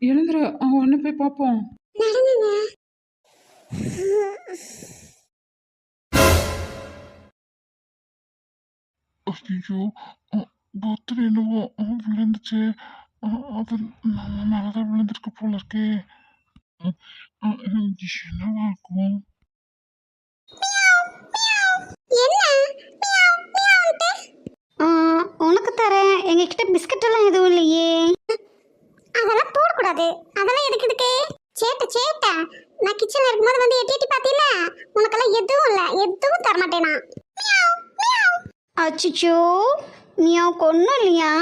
எழுந்துரு அவன் ஒன்று போய் பார்ப்போம் ஐயோ பர்த்டே என்னவோ விழுந்துச்சு. அது நம்ம மேலதான் விழுந்திருக்கு போல இருக்கே. என்னவா இருக்கும்? உனக்கு தரேன். எங்ககிட்ட பிஸ்கட் எல்லாம் எதுவும் இல்லையே. நான் கிச்சன்ல இருக்கும்போது வந்து எட்டி எட்டி பாத்தீல உனக்கெல்லாம் எதுவும் இல்ல. எதுவும் தர மாட்டேனா. அச்சிச்சோ மியாவுக்கு ஒன்றும் இல்லையா?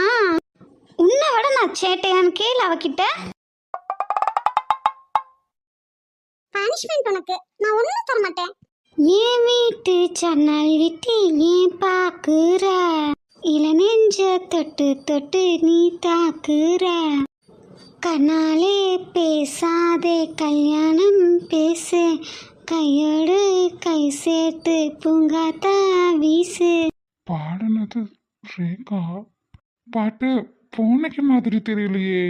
உன்னை விட நான் சேட்டையான்னு கேளு அவகிட்ட. பனிஷ்மெண்ட் உனக்கு. நான் ஒண்ணும் தர மாட்டேன் என் வீட்டு ஜன்னல் விட்டு ஏன் பாக்குற? இள நெஞ்ச தொட்டு தொட்டு நீ தாக்குற? கண்ணாலே பேசாதே கல்யாணம் பேசு. கையோடு கை சேர்த்து பூங்காத்தா வீசு. பாடினது ரேகா. பாட்டு பூனைக்கு மாதிரி தெரியலையே.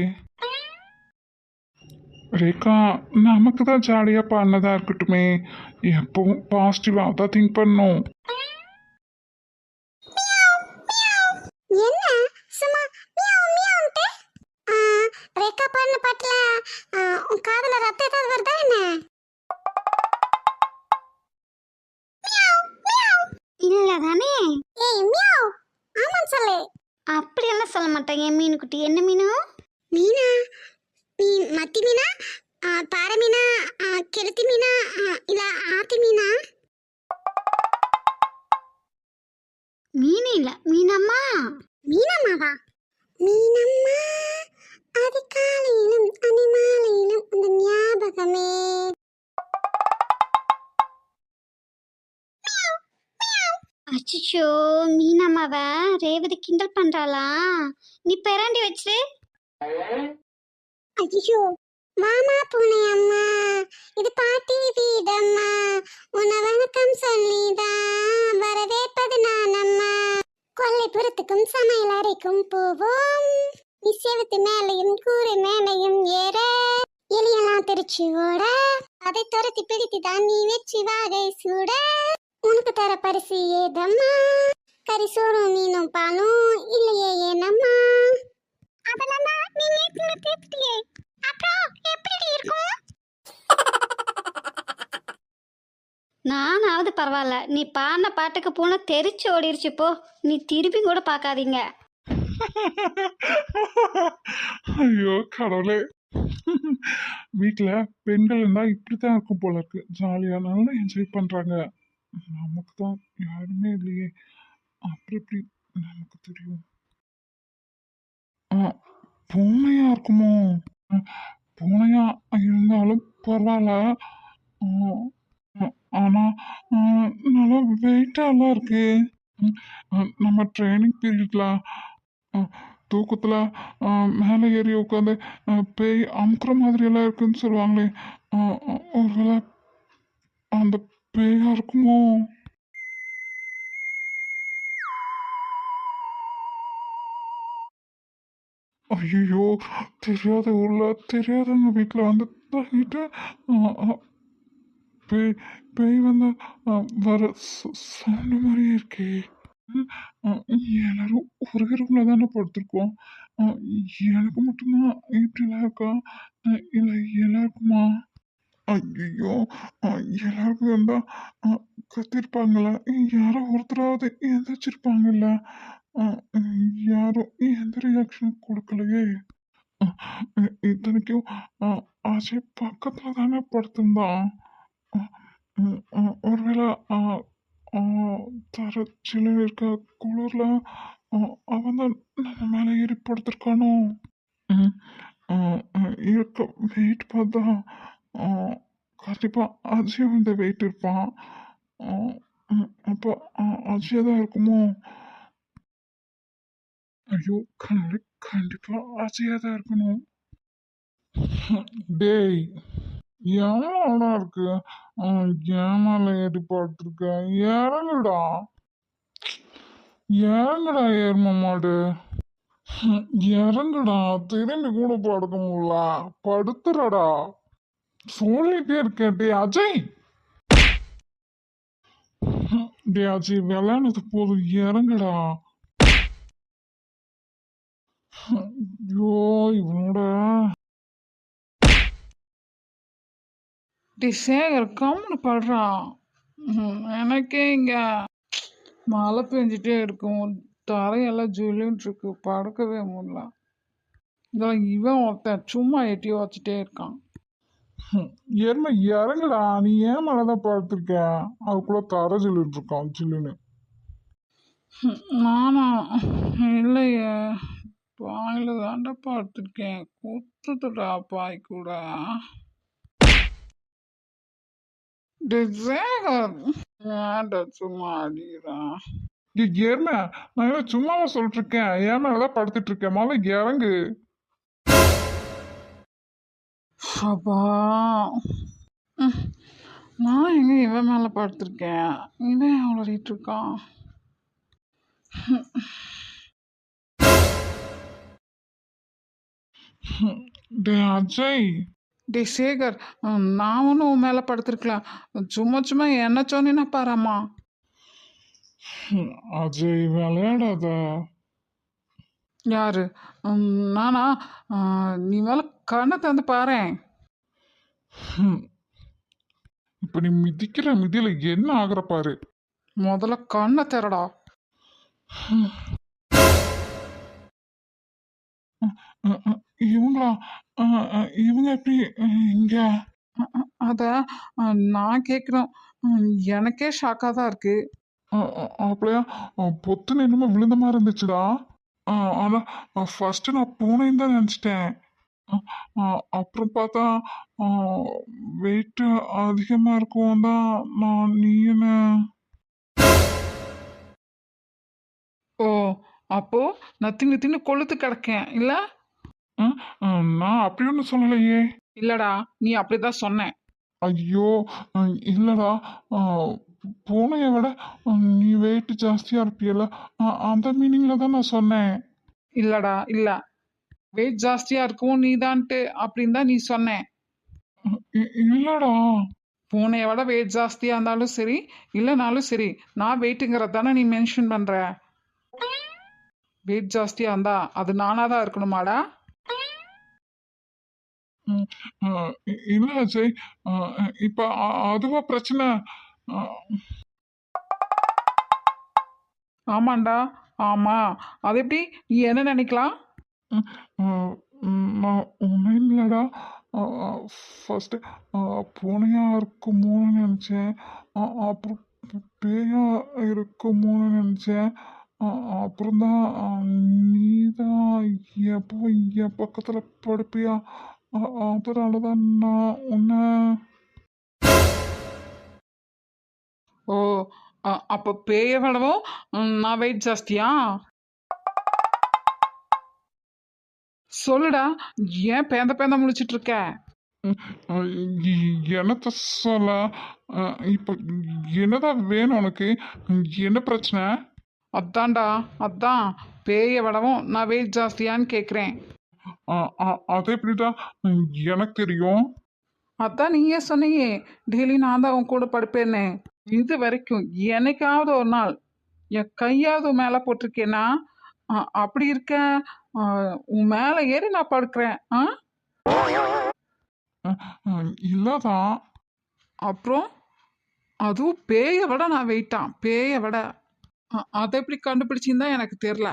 ரேகா நமக்கு தான் ஜாலியாக பாடினதா இருக்கட்டுமே. எப்பவும் பாசிட்டிவாக தான் திங்க் பண்ணும். என்ன சும்மா மியாவ் மியாவ்ன்ட்டு ஆ, ரேகா பாடின பாட்டுல. உன் காதுல ரத்தம் ஏதாவது வருதா என்ன. இல்லை தானே ஏய் மியாவ். ஆமான்னு சொல்லு. அப்படியெல்லாம் சொல்ல மாட்டேன் என் மீன் குட்டி என்ன மீனு? மீனா? மீன் மத்தி மீனா? பாறை மீனா? கெளுத்தி மீனா? இல்ல ஆத்தி மீனா? மீன் இல்லை. மீனம்மா? மீனம்மாவா? மீனம்மா? அதிகாலையிலும் அதிமாலையிலும் அந்த ஞாபகமே அச்சிச்சோ மீனம்மாவ ரேவதி கிண்டல் பண்றாளா நீ பெராண்டி வச்சு ஐயோ மாமா பூனை அம்மா இது பாட்டி வீடம்மா உன்னை வணக்கம் சொல்லிதான் வரவேற்பது நான் அம்மா கொல்லைப்புறத்துக்கும் சமையல் அறைக்கும் போவோம் இசைவத்து மேலையும் கூறு மேலையும் ஏற. எலியெல்லாம் திருச்சி ஓட. அதை துரத்தி பிடித்து தான் நீ வெற்றி வாகை சூட. உனக்கு தர பரிசு ஏதம்மா? கறி சோறும் மீனும் பாலும் இல்லையே ஏனம்மா அதெல்லாம் தான் அப்புறம் எப்படி இருக்கும்? நானாவது பரவாயில்ல. நீ பாடின பாட்டுக்கு பூனை தெரிச்சு ஓடிருச்சு போ. நீ திருப்பி கூட பார்க்காதீங்க. ஐயோ கடவுளே. வீட்டில் பெண்கள் இருந்தால் இப்படி தான் இருக்கும் போல இருக்கு. ஜாலியாக நல்லா என்ஜாய் பண்ணுறாங்க நமக்கு தான் யாருமே இல்லையே. அப்படி எப்படி நமக்கு தெரியும்? ஆ பூனையா இருக்குமோ? பூனையா இருந்தாலும் பரவாயில்ல. ஆனால் ஆனா நல்லா வெயிட்டாலாம் இருக்கு. நம்ம ட்ரைனிங் பீரியட்ல தூக்கத்தில் மேலே ஏறி உட்காந்து பேய் அமுக்குற மாதிரி எல்லாம் இருக்குன்னு சொல்லுவாங்களே ஒருவேளை அந்த பேயா இருக்குமோ? ஐயோ தெரியாத ஊர்ல தெரியாதவங்க வீட்டில் வந்து தங்கிட்டு பேய் பேய் வந்து வர சவுண்டு மாதிரியே இருக்கே. ம், எல்லாரும் ஒரே ரூம்ல தானே படுத்திருக்கோம். எனக்கு மட்டும்தான் இப்படிலாம் இருக்கா? இல்லை எல்லாருக்குமா? ஐயோ எல்லாருக்கும் வந்தா ஆ, கத்திருப்பாங்களா? யாரோ ஒருத்தராவது எந்திரிச்சிருப்பாங்கல்ல. ஆ, யாரும் எந்த ரியாக்ஷன் கொடுக்கலையே. இத்தனைக்கும் ஆ, அஜய் பக்கத்துல தானே படுத்திருந்தான் ஆ, ம், ஒருவேளை ஆ, தர சில்லுன்னு இருக்க குளிர்ல அவன் தான் நம்ம மேலே ஏறி படுத்திருக்கானோ? இருக்க வெயிட் பார்த்தா ஆ, கண்டிப்பா அஜயும் இந்த வெயிட் இருப்பான். அப்போ அஜய் தான் இருக்குமோ? ஐயோ கடவுளே கண்டிப்பா அஜயா தான் இருக்கணும். டேய் எவ்வளோடா இருக்கு? ஏமால ஏறி படுத்துருக்க. இறங்குடா. இறங்குடா ஏர்ம மாடு. இறங்குடா. திரும்பி கூட படுக்க முடியல. படுத்துறடா. சொல்லிட்டே இருக்கேன் டே அஜய். டே அஜய் விளையாடுறது போதும் இறங்குடா. ஐயோ இவனோட டி சேகர் கம்முன்னு படுறான். எனக்கே இங்கே மழை பெஞ்சிட்டே இருக்கும். தரையெல்லாம் ஜொல்லுன்னு இருக்கு. படுக்கவே முடியல. இதெல்லாம் இவன் ஒருத்தன் சும்மா எட்டி வச்சுட்டே இருக்கான். எருமை இறங்குடா. நீ ஏன் மேலதான் படுத்திருக்க அதுக்குள்ள தர சொல்லிட்டு இருக்கான். சில்லுன்னு ம், நானா? இல்லையே. பாயில் தாண்டா படுத்திருக்கேன் குத்துட்டுடா பாய் கூட. டேய் ஏன்டா சும்மா அடிக்கிறான் எருமை நான் என்ன சும்மாவா சொல்லிட்டு இருக்கேன் ஏன் மேலதான் படுத்துட்டு இருக்கேன் முதல்ல இறங்கு. அப்பா. நான் எங்க இவன் மேல படுத்திருக்கேன்? இவன் உளறிட்டு இருக்கான்? டே அஜய். டேய் சேகர் நான் ஒன்றும் உன் மேலே படுத்திருக்கலாம். சும்மா சும்மா என்ன சொன்னேன்னா பாரம்மா அஜய் விளையாடாத. யாரு? நானா? நீ மேலே கண்ணை தந்து ஹம். இப்ப நீ மிதிக்கிற மிதியில என்ன ஆகுற பாரு. முதல்ல கண்ணை திறடா. இவங்களா? அஹ், அஹ், இவங்க எப்படி அஹ், இங்க அதை நான் கேட்குறேன் எனக்கே ஷாக்காக தான் இருக்கு. அஹ், அஹ், அப்படியா அஹ், பொத்துன்னு என்னமோ விழுந்த மாதிரி இருந்துச்சுடா. அஹ், ஆனா ஃபர்ஸ்ட் நான் பூனைன்னு தான் நினச்சிட்டேன். அப்புறம் பார்த்தா வெயிட் அதிகமா இருக்கும் தான் நான் நீ என்ன? ஓ அப்போ நான் தின்னு தின்னு கொளுத்து கிடக்கேன் இல்லை? அஹ், அஹ், நான் அப்படி ஒன்றும் சொல்லலையே. இல்லடா நீ அப்படிதான் சொன்ன. ஐயோ அஹ் இல்லடா அஹ் பூனையை விட அஹ் நீ வெயிட் ஜாஸ்தியா இருப்பியல்ல. அஹ் அந்த மீனிங்ல தான் நான் சொன்னேன். இல்லடா இல்ல. வெயிட் ஜாஸ்தியா இருக்கும் நீதான்ட்டு அப்படின்னு தான் நீ சொன்ன. அஹ் இ- இல்லடா. பூனையை விட வெயிட் ஜாஸ்தியா இருந்தாலும் சரி இல்லைனாலும் சரி நான் வெயிட்டுங்கிறத தானே நீ மென்ஷன் பண்ற. வெயிட் ஜாஸ்தியா இருந்தா அது நானா தான் இருக்கணுமாடா? இல்லை அஜய் இப்போ அஹ் அதுவா பிரச்சனை ஆமாண்டா ஆமாம் அது எப்படி நீ என்ன நினைக்கலாம் ஒன்றும் இல்லைடா ஃபஸ்ட்டு பூனையாக இருக்குமோன்னு நினச்சேன் அப்புறம் பே- பேயா இருக்குமோன்னு நினச்சேன் அப்புறம் தான் நீ தான் எப்போ என் பக்கத்தில் படுப்பியா அதனால தான் நான் உன்னை ஓ அப்ப பேய விடவும் நான் வெயிட் ஜாஸ்தியா சொல்லுடா ஏன் பேந்த பேந்த முழிச்சிட்டு இருக்க என்னத்த சொல்ல? இப்போ என்னதான் வேணும் உனக்கு? என்ன பிரச்சனை? அதான்டா அதான். பேய விடவும் நான் வெயிட் ஜாஸ்தியான்னு கேட்குறேன் அது எப்படிடா எனக்கு தெரியும். அதான் நீயே சொன்னியே டெய்லி நான் தான் உன் கூட படுப்பேன்னு. இது வரைக்கும் என்னைக்காவது ஒரு நாள் என் கையாவது மேலே போட்டிருக்கேனா? அப்படி இருக்க? உன் மேலே ஏறி நான் படுக்கிறேன் ஆ? இல்லதான் அப்புறம்? அதுவும் பேயை விட நான் வெயிட்டான் பேயை விட. அதை எப்படி கண்டுபிடிச்சின்னு தான் எனக்கு தெரில.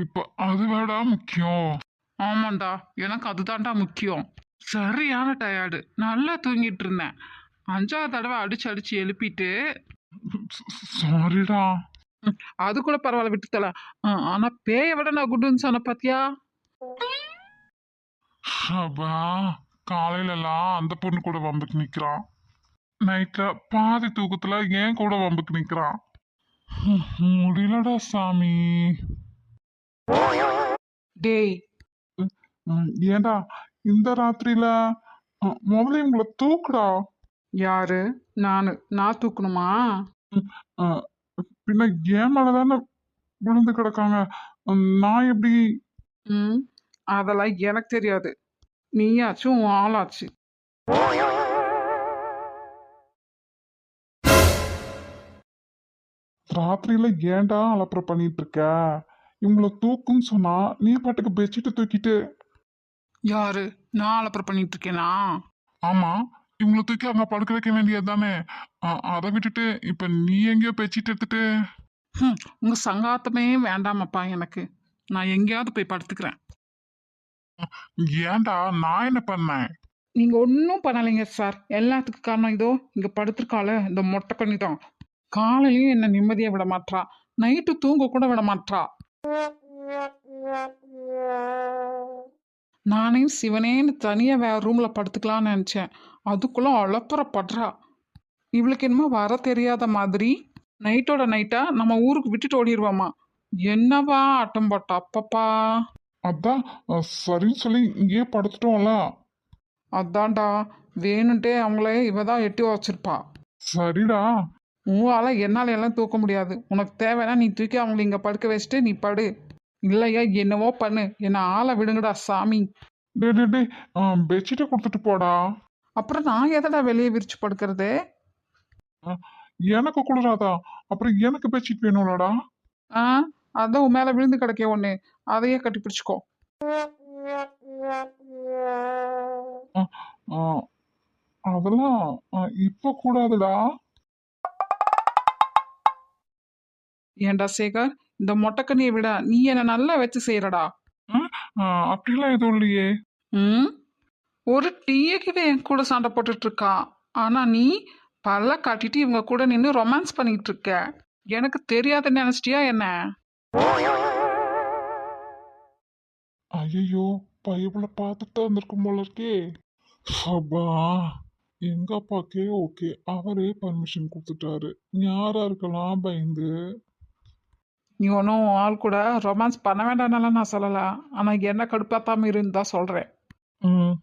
இப்போ அது வேடா முக்கியம். ஆமாண்டா எனக்கு அதுதான்டா முக்கியம். சரியான டயர்டு. நல்லா தூங்கிட்டு இருந்தேன் அஞ்சாவது தடவை அடிச்சு அடிச்சு எழுப்பிட்டு. சாரிடா. அது கூட பரவாயில்ல விட்டுத்தல ஆனா பேயை விட நான் குண்டுன்னு சொன்ன பாத்தியா? அப்பா காலையிலலாம் அந்த பொண்ணு கூட வம்புக்கு நிக்கிறான். நைட்ல பாதி தூக்கத்துல ஏன் கூட வம்புக்கு நிக்கிறான். முடியலடா சாமி. டேய் ஏன்டா இந்த ராத்திரியில? முதல்ல இவங்கள தூக்குடா. யாரு? நானு. நான் தூக்கணுமா? பின்ன ஏன் மேலதானே விழுந்து கிடக்காங்க. நான் எப்படி? ம் அதெல்லாம் எனக்கு தெரியாது. நீயாச்சும் உன் ஆளாச்சு. ராத்திரியில ஏன்டா அலப்பற பண்ணிட்டு இருக்க இவங்கள தூக்குன்னு சொன்னா நீ பாட்டுக்கு பெட்ஷீட்டை தூக்கிட்டு யாரு? நான் அலப்பற பண்ணிட்டு இருக்கேனா ஆமா இவங்கள தூக்கி அங்க படுக்க வைக்க வேண்டியது தானே அதை விட்டுட்டு இப்ப நீ எங்கேயோ பெட்ஷீட் எடுத்துட்டு ஹம், உங்க சங்காத்தமே வேண்டாமப்பா எனக்கு. நான் எங்கேயாவது போய் படுத்துக்கிறேன். ஏன்டா நான் என்ன பண்ணேன்? நீங்க ஒன்றும் பண்ணலைங்க சார். எல்லாத்துக்கும் காரணம் இதோ இங்க படுத்திருக்காள இந்த மொட்டை தான் காலையிலயும் என்ன நிம்மதியா விட மாட்றா. நைட்டு தூங்க கூட விட மாட்றா. நானே சிவனேன்னு தனியா வேற ரூம்ல படுத்துக்கலாம்னு நினைச்சேன். அதுக்குள்ள அலப்பறப்படுறா. இவளுக்கு என்னமோ வர தெரியாத மாதிரி நைட்டோட நைட்டா நம்ம ஊருக்கு விட்டுட்டு ஓடிடுவாமா என்னவா ஆட்டம் போட்டா அப்பப்பா. அதான் சரின்னு சொல்லி இங்கேயே படுத்துட்டோம்ல. அதான்டா வேணுன்ட்டே அவங்கள இவ தான் எட்டி வச்சிருப்பா சரிடா. உங்களால என்னால எல்லாம் தூக்க முடியாது. உனக்கு தேவைன்னா நீ தூக்கி அவங்கள இங்க படுக்க வச்சுட்டு நீ படு. இல்லையா என்னவோ பண்ணு. என்னை ஆளை விடுங்கடா சாமி. டே டே டே பெட்ஷீட்டை கொடுத்துட்டு போடா. அப்புறம் நான் எதடா வெளியே விரிச்சு படுக்கிறது? எனக்கு குளிராதா? அப்புறம் எனக்கு பெட்ஷீட் வேணும்லடா. ஆ அதான் உன் மேல விழுந்து கிடக்கே ஒண்ணு. அதையே கட்டி பிடிச்சுக்கோ. ஆ, அதெல்லாம் இப்ப கூடாதுடா. ஏன்டா சேகர்? இந்த மொட்டைக்கண்ணியை விட நீ என்ன நல்லா வச்சு செய்யறடா. அப்படிலாம் எதுவும் இல்லையே. ம்? ஒரு டீயக்கிட்ட என் கூட சண்டை போட்டுட்டு இருக்கா ஆனா நீ பல்ல காட்டிட்டு இவங்க கூட நின்று ரொமான்ஸ் பண்ணிட்டு இருக்க எனக்கு தெரியாதுன்னு நினைச்சிட்டியா என்ன? ஐயோ பைபிள பார்த்துட்டு தான் இருந்திருக்கும் போல இருக்கே. அப்பா எங்க அப்பாக்கே ஓகே. அவரே பர்மிஷன் கொடுத்துட்டாரு. யாரா இருக்கலாம் பயந்து. நீ ஒன்றும் ஆள் கூட ரொமான்ஸ் பண்ண வேண்டாம்னால நான் சொல்லல. ஆனா என்ன கடுப்பாத்தாம இருந்தா சொல்றேன். ம்.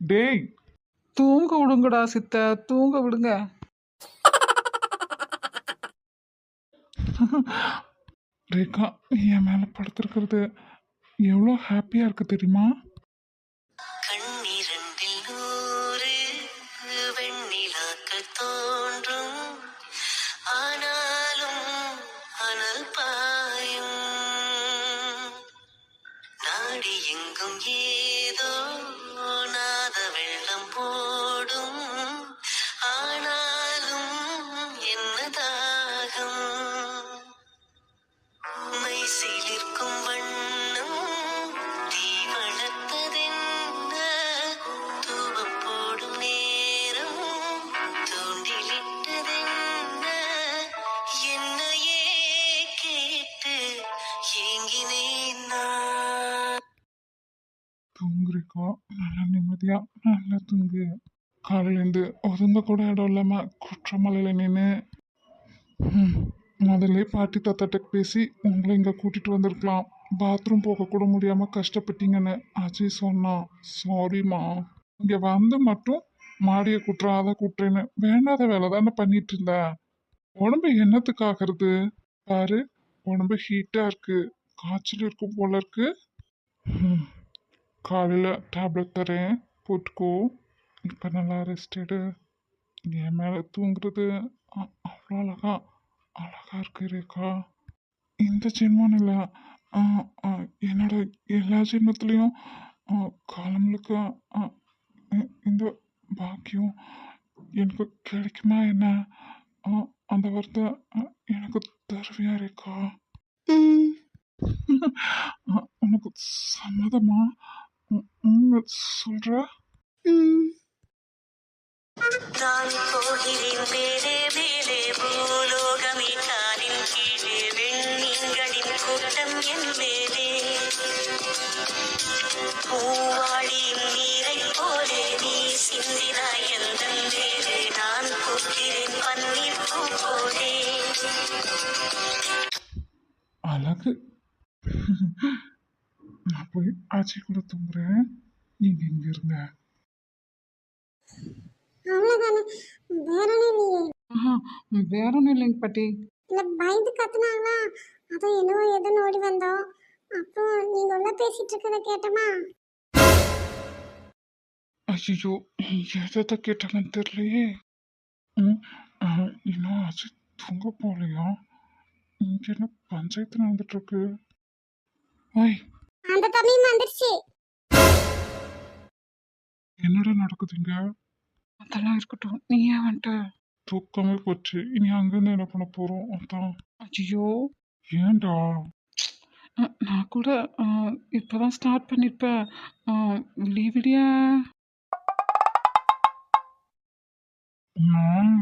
டேய் தூங்க விடுங்கடா சித்த தூங்க விடுங்க. ரேகா என் மேல படுத்திருக்கிறது எவ்வளோ ஹாப்பியா இருக்கு தெரியுமா? கண்ணிரண்டில் நூறு வெண்ணிலாக்கள் தோன்றும். ஆனாலும் அனல் பாயும். நாடி எங்கும் ஏ தூங்குறிக்கா நல்லா நிம்மதியா நல்லா தூங்கு. காலையிலேருந்து ஒதுங்க கூட இடம் இல்லாம குற்றமலையில நின்று முதல்ல பாட்டி தாத்தாட்ட பேசி உங்களை இங்க கூட்டிட்டு வந்திருக்கலாம். பாத்ரூம் போக கூட முடியாம கஷ்டப்பட்டீங்கன்னு அஜய் சொன்னான். சாரிம்மா இங்க வந்து மட்டும் மாடியை குட்டுறேன் அதை குட்டுறேன்னு வேண்டாத வேலை தானே பண்ணிட்டு இருந்த. உடம்பு என்னத்துக்காகிறது? பாரு உடம்பு ஹீட்டா இருக்கு. காய்ச்சல் இருக்கும் போல இருக்கு. காலையில் டேப்லெட் தரேன். போட்டுக்கோ. இப்போ நல்லா ரெஸ்ட் எடு. என் மேலே தூங்குறது அவ்வளோ அழகா அழகா இருக்கு ரேகா. இந்த ஜென்மம் இல்லை என்னோட எல்லா ஜென்மத்துலேயும் காலங்களுக்கு இந்த பாக்கியம் எனக்கு கிடைக்குமா என்ன? அந்த வார்த்தை எனக்கு தருவியா அ, உனக்கு சம்மதமா? சொல்ற நான் போகிறேன் மேலே மேலே பூலோகமே காலின் கீழே வெண்மீன்களின் கூட்டம் என் மேலே. பூவாளியின் நீரைப் போலே நீ சிந்தினாய் எந்தன் மேலே. நான் போகிறேன் பன்னீர் பூ போலே. அழகு. நான் போய் ஆச்சி கூட தூங்குறேன். நீங்க இங்க இருங்க. வேற ஒன்றும் இல்லைங்க பாட்டி. இல்ல பயந்து கத்துனாங்களா? அதான் என்னவோ எதுன்னு ஓடி வந்தோம். அப்புறம் நீங்க உள்ள பேசிட்டு இருக்கத கேட்டோமா? ஐயோ எதை கேட்டாங்கன்னு தெரியலையே. இன்னும் அஜித் தூங்க போகலையா? இங்கே என்ன பஞ்சாயத்து நடந்துட்டு இருக்கு? ஓய் அந்த தம்பியும் வந்துருச்சு என்னடா நடக்குதுங்க? அதெல்லாம் இருக்கட்டும் நீ ஏன் வந்துட்ட. தூக்கமே போச்சு. இனி அங்கேருந்து என்ன பண்ண போகிறோம் அதான். ஐயோ. ஏன்டா? அஹ், நான் கூட அஹ், இப்பதான் ஸ்டார்ட் பண்ணிருப்பேன். விடிய விடிய. நான்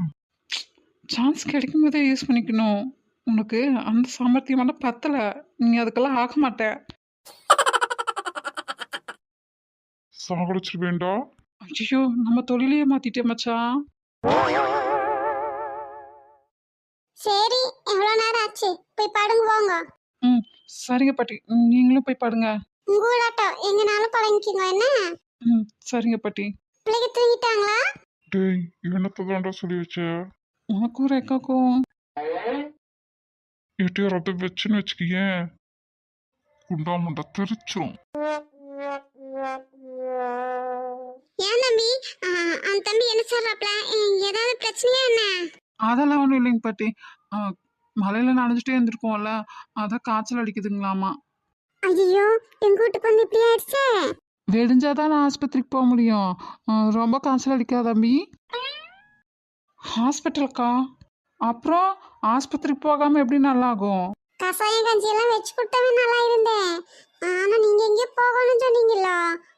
சான்ஸ் கிடைக்கும் போதே யூஸ் பண்ணிக்கணும். உனக்கு அந்த சாமர்த்தியமெல்லாம் பத்தல. நீ அதுக்கெல்லாம் ஆக மாட்ட. சாகடிச்சிருவேண்டா ஐயோ நம்ம தொழிலையே மாத்திட்டே மச்சான் சரி எவ்வளவு நேரம் ஆச்சு. போய் படுங்க போங்க. ம் சரிங்க பாட்டி. நீங்களும் போய் பாடுங்க. உங்களாட்டம் எங்கனாலும் பழங்கிக்கோங்க என்ன? ம் சரிங்க பாட்டி. பிள்ளைங்க தூங்கிட்டாங்களா? டேய் இவனத்தை தான்டா சொல்லி வச்ச? உனக்கும் ரேக்காக்கும். எட்டியாரத்தை வச்சுன்னு வச்சுக்கியேன். குண்டா முண்டா தெரிச்சிரும் ஏன் தம்பி? அந்த தம்பி என்ன சொல்றாப்ல? ஏதாவது பிரச்சனையா என்ன? அதெல்லாம் ஒன்றும் இல்லைங்க பாட்டி. ஆ, மழையில நனைஞ்சிட்டே இருந்திருக்கோம்ல அதான் காய்ச்சல் அடிக்குதுங்களாமா. ஐயோ எங்க வீட்டுக்கு வந்து இப்படி ஆயிடுச்சே? வெடிஞ்சாதான் நான் ஆஸ்பத்திரிக்கு போக முடியும். ரொம்ப காய்ச்சல் அடிக்காத தம்பி. ஹாஸ்பிட்டலுக்கா? அப்புறம் ஆஸ்பத்திரிக்கு போகாம எப்படி நல்லா ஆகும் கசாயம் கஞ்சி எல்லாம் வச்சு கொடுத்தவே நல்லா இருந்தேன். ஆனா நீங்க எங்கேயோ போகணும்னு சொன்னீங்களோ?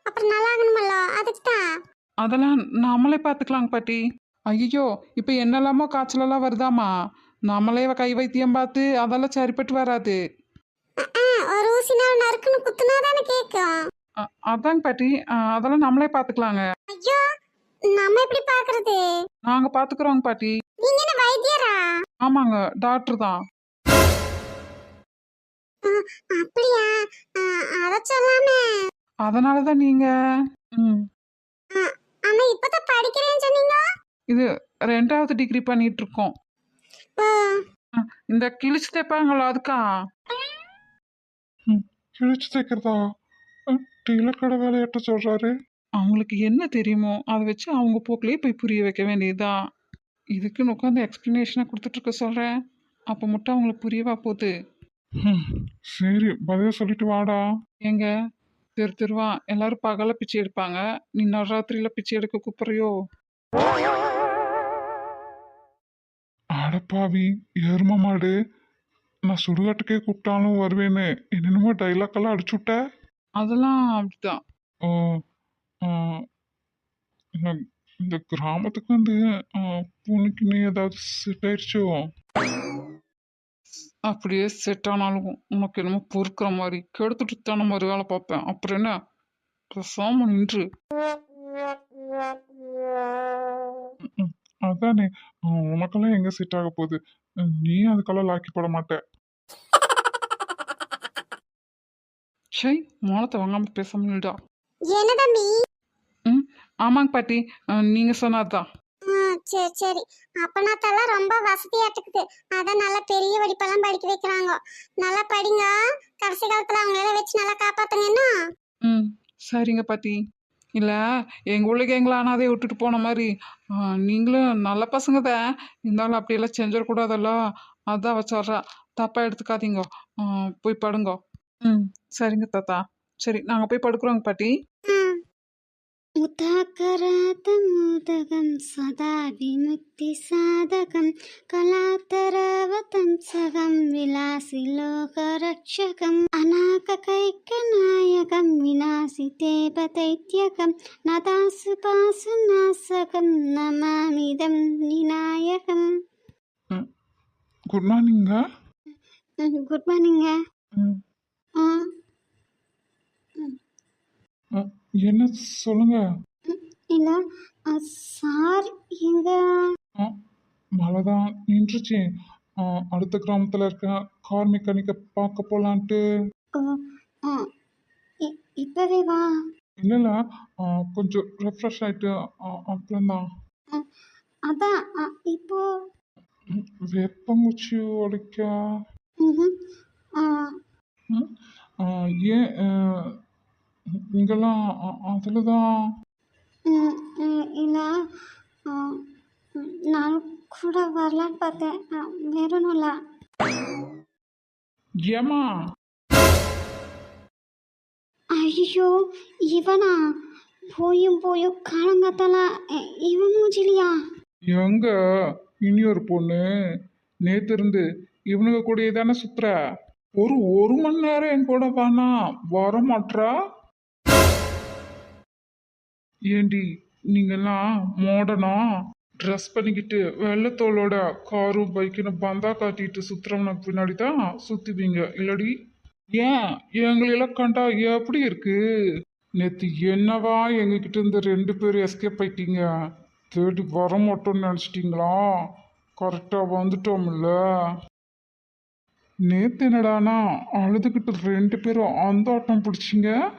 அப்புறம் நல்லா ஆகணுமல்ல? அதுக்கு தான். அதெல்லாம் நாமளே பார்த்துக்கலாங்க பாட்டி. ஐயோ இப்போ என்னெல்லாமோ காய்ச்சலெல்லாம் வருதாமா நம்மளே கை வைத்தியம் பார்த்து அதெல்லாம் சரிப்பட்டு வராது. ஒரு ஊசினால் நறுக்குன்னு குத்துனா தானே கேட்கும் அதாங்க பாட்டி. அதெல்லாம் நம்மளே பார்த்துக்கலாங்க. ஐயோ நம்ம எப்படி பாக்குறது நாங்கள் பார்த்துக்குறோங்க பாட்டி. நீங்க என்ன வைத்தியரா? ஆமாங்க டாக்டர் தான். அப்படியா? அத சொல்லாமே. அதனால தான் நீங்கள் ம் ஆனா இப்பதான் படிக்கிறேன்னு சொன்னீங்க இது ரெண்டாவது டிகிரி பண்ணிட்டு இருக்கோம் இந்த கிழிச்சு தைப்பாங்களோ அதுக்கா? கிழிச்சு தைக்கிறதா? டெய்லர் கடை வேலையாட்ட சொல்றாரு. அவங்களுக்கு என்ன தெரியுமோ அதை வச்சு அவங்க போக்கிலேயே போய் புரிய வைக்க வேண்டியதுதான். இதுக்குன்னு உட்காந்து எக்ஸ்ப்ளனேஷனாக கொடுத்துட்ருக்க சொல்கிறேன் அப்போ மட்டும் அவங்களுக்கு புரியவா போகுது. ஹம், சரி பதில் சொல்லிட்டு வாடா. ஏங்க தெரு தெருவா எல்லாரும் பகல பிச்சை எடுப்பாங்க. நீ நவராத்திரியில் பிச்சை எடுக்க கூப்பிட்றியோ? அடப்பாவி எரும மாடு. நான் சுடுகாட்டுக்கே கூப்பிட்டாலும் வருவேன்னு என்னென்னமோ டைலாக் எல்லாம் அடிச்சு விட்ட? அதெல்லாம் அப்படிதான் ஓ ஆ, இந்த இந்த கிராமத்துக்கு வந்து நீ ஏதாவது செட் ஆயிடுச்சோ? அப்படியே செட் ஆனாலும் உனக்கு என்னமோ பொறுக்கிற மாதிரி கெடுத்துட்டு தான மாதிரி வேலை பார்ப்பேன். அப்புறம் என்ன? பேசாம நின்று. அதானே. உனக்கெல்லாம் எங்க செட் ஆக போகுது? நீ அதுக்கெல்லாம் லாக்கி போட மாட்ட. சை மோளத்தை வாங்காம பேசாம நில்டா என்ன தம்பி? ம் ஆமாங்க பாட்டி. நீங்க சொன்னதுதான் சரி சரி. அப்பனாத்தெல்லாம் ரொம்ப வசதியாட்டுக்குது. அதான் நல்லா பெரிய படிப்பெல்லாம் படிக்க வைக்கிறாங்க. நல்லா படிங்க. கடைசி காலத்துல அவங்கள வச்சு நல்லா காப்பாத்துங்க என்ன? ம் சரிங்க பாட்டி. இல்லை எங்கள் ஊருக்கு எங்களை அனாதையை விட்டுட்டு போன மாதிரி. நீங்களும் நல்ல பசங்க தான். இருந்தாலும் அப்படியெல்லாம் செஞ்சிடக்கூடாதல்ல? அதான் வச்சிட்றா தப்பாக எடுத்துக்காதீங்க. போய் படுங்க. ம் சரிங்க தாத்தா. சரி நாங்கள் போய் படுக்கிறோங்க பாட்டி. ம் मुदाकरातमोदकं सदा विमुक्तिसाधकं कलातरवतं सगं विलासिलोकरक्षकम् अनाककैकनायकं विनाशिते पतैत्यकं नदासुपासुनाशकं नमामिदं विनायकम् குட் மார்னிங்க குட் மார்னிங்க ம், ஆ என்ன சொல்லுங்க? இல்லை சார் எங்க? ஆ, மழை தான் நின்றுச்சு அடுத்த கிராமத்தில் இருக்க கார் மெக்கானிக்கை பார்க்க போகலான்ட்டு ஓ, இ- இப்பவே வா. இல்லைல்ல ஆ, கொஞ்சம் ரெஃப்ரெஷ் ஆகிட்டு அப்புறம்தான் அதான் இப்போ? வேப்பங்குச்சி உடைக்க ம்ஹும். ம்? ஆ, ஏன் அஹ், இங்கெல்லாம் அதில் தான் ம், ம், இல்லை. ஆ, ம், நான் கூட வரலான்னு பார்த்தேன். ஆ, வேற ஒன்றும் இல்லை. ஏமா ஐயோ இவனா? போயும் போயும் காலங்காத்தால இ- இவன் மூஞ்சிலியா? எங்க? இனி ஒரு பொண்ணு. நேத்து இருந்து இவனுங்க கூடயே தானே சுத்துற? ஒரு ஒரு மணி நேரம் என் கூட வானா? வர மாட்றா ஏண்டி நீங்கெல்லாம் மாடனா ட்ரெஸ் பண்ணிக்கிட்டு வெள்ளத்தோலோட காரும் பைக்குன்னு பந்தா காட்டிட்டு சுத்துறவனுக்கு பின்னாடி தான் சுத்துவீங்க. இல்லடி? ஏன்? எங்களெல்லாம் கண்டா எப்படி இருக்கு? நேத்து என்னவா எங்ககிட்ட இருந்து ரெண்டு பேரும் எஸ்கேப் ஆயிட்டீங்க? தேடி வர மாட்டோம்னு நினச்சிட்டிங்களா? கரெக்டாக வந்துட்டோம்ல. நேத்து என்னடானா அழுதுகிட்டு ரெண்டு பேரும் அந்த ஆட்டம் பிடிச்சிங்க.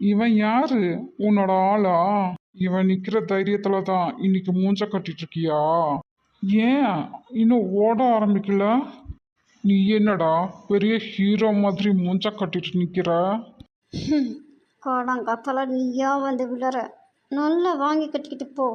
இவன் யாரு? உன்னோட ஆளா? இவன் நிக்கிற தைரியத்துல தான் இன்னைக்கு மூஞ்ச கட்டிட்டு இருக்கியா ஏன்? இன்னும் ஓட ஆரம்பிக்கல? நீ என்னடா பெரிய ஹீரோ மாதிரி மூஞ்ச கட்டிட்டு நிக்கிற? காலங்காத்தால நீயா வந்து விழற நல்லா வாங்கி கட்டிக்கிட்டு போ.